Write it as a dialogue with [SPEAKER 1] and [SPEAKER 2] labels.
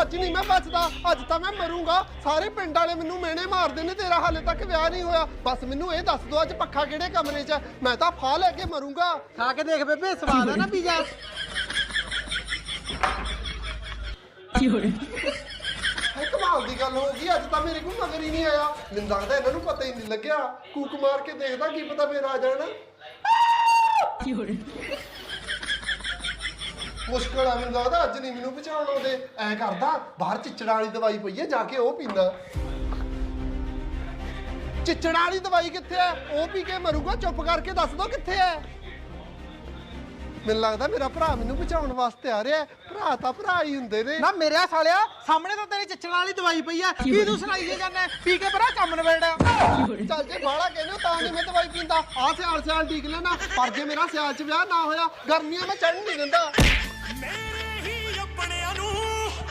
[SPEAKER 1] ਅੱਜ ਨਹੀਂ ਮੈਂ ਬਚਦਾ। ਅੱਜ ਤਾਂ ਮੈਂ ਮਰੂੰਗਾ। ਸਾਰੇ ਪਿੰਡ ਵਾਲੇ ਮੈਨੂੰ ਮੇਨੇ ਮਾਰਦੇ ਨੇ ਤੇਰਾ ਹਾਲੇ ਤੱਕ ਵਿਆਹ ਨਹੀਂ ਹੋਇਆ। ਬਸ ਮੈਨੂੰ ਇਹ ਦੱਸ ਦੋ ਅੱਜ ਪੱਖਾ ਕਿਹੜੇ ਕਮਰੇ 'ਚ ਹੈ ਮੈਂ ਤਾਂ ਫਾਹ ਲੈ ਕੇ ਮਰੂੰਗਾ।
[SPEAKER 2] ਖਾ ਕੇ ਦੇਖ ਬੇਬੇ ਸਵਾਦ ਆ ਨਾ ਪੀਜ਼ਾ?
[SPEAKER 1] ਇਹ ਕਮਾਲ ਦੀ ਗੱਲ ਹੋ ਗਈ ਅੱਜ ਤਾਂ ਮੇਰੇ ਕੋਲ ਮਗਰ ਹੀ ਨਹੀਂ ਆਇਆ। ਮੈਨੂੰ ਲੱਗਦਾ ਇਹਨਾਂ ਨੂੰ ਪਤਾ ਹੀ ਨਹੀਂ ਲੱਗਿਆ। ਕੂਕ ਮਾਰ ਕੇ ਦੇਖਦਾ ਕੀ ਪਤਾ ਫੇਰ ਆ ਜਾਣਾ। ਮੁਸ਼ਕਲ ਆ ਮੈਨੂੰ ਲੱਗਦਾ ਅੱਜ ਨਹੀਂ ਮੈਨੂੰ ਬਚਾਉਣ ਆਉਂਦੇ ਐ ਕਰਦਾ ਬਾਹਰ ਚਿੱਚੜਾਂ ਵਾਲੀ ਦਵਾਈ ਪਈ ਹੈ ਜਾ ਕੇ ਉਹ ਪੀਂਦਾ। ਚਿੱਚੜਾਂ ਵਾਲੀ ਦਵਾਈ ਕਿੱਥੇ ਹੈ ਉਹ ਪੀ ਕੇ ਮਰੂਗਾ ਚੁੱਪ ਕਰਕੇ ਦੱਸ ਦੋ ਕਿੱਥੇ ਹੈ ਮੈਨੂੰ ਲੱਗਦਾ ਮੇਰਾ ਭਰਾ ਮੈਨੂੰ ਬਚਾਉਣ ਵਾਸਤੇ ਆ ਰਿਹਾ। ਭਰਾ ਤਾਂ ਭਰਾ ਹੀ ਹੁੰਦੇ ਨੇ।
[SPEAKER 2] ਨਾ ਮੇਰੇ ਸਾਲਿਆ ਸਾਹਮਣੇ ਤਾਂ ਤੇਰੀ ਚੱਚਣ ਵਾਲੀ ਦਵਾਈ ਪਈ ਆ ਕੀ ਤੂੰ ਸੁਣਾਈ ਜੇ ਜਾਂਦਾ ਪੀ ਕੇ ਪਰਾ ਕੰਮ ਨਵੇੜ
[SPEAKER 1] ਚੱਲ ਜੇ ਬਾਹਲਾ ਕਹਿੰਦੇ ਹੋ ਤਾਂ ਨਹੀਂ ਮੈਂ ਦਵਾਈ ਪੀਂਦਾ। ਆ ਸਿਆਲ ਸਿਆਲ ਠੀਕ ਲੈਣਾ। ਪਰ ਜੇ ਮੇਰਾ ਸਿਆਲ ਚ ਵਿਆਹ ਨਾ ਹੋਇਆ ਗਰਮੀਆਂ ਮੈਂ ਚੜਨ ਨਹੀਂ ਦਿੰਦਾ। Man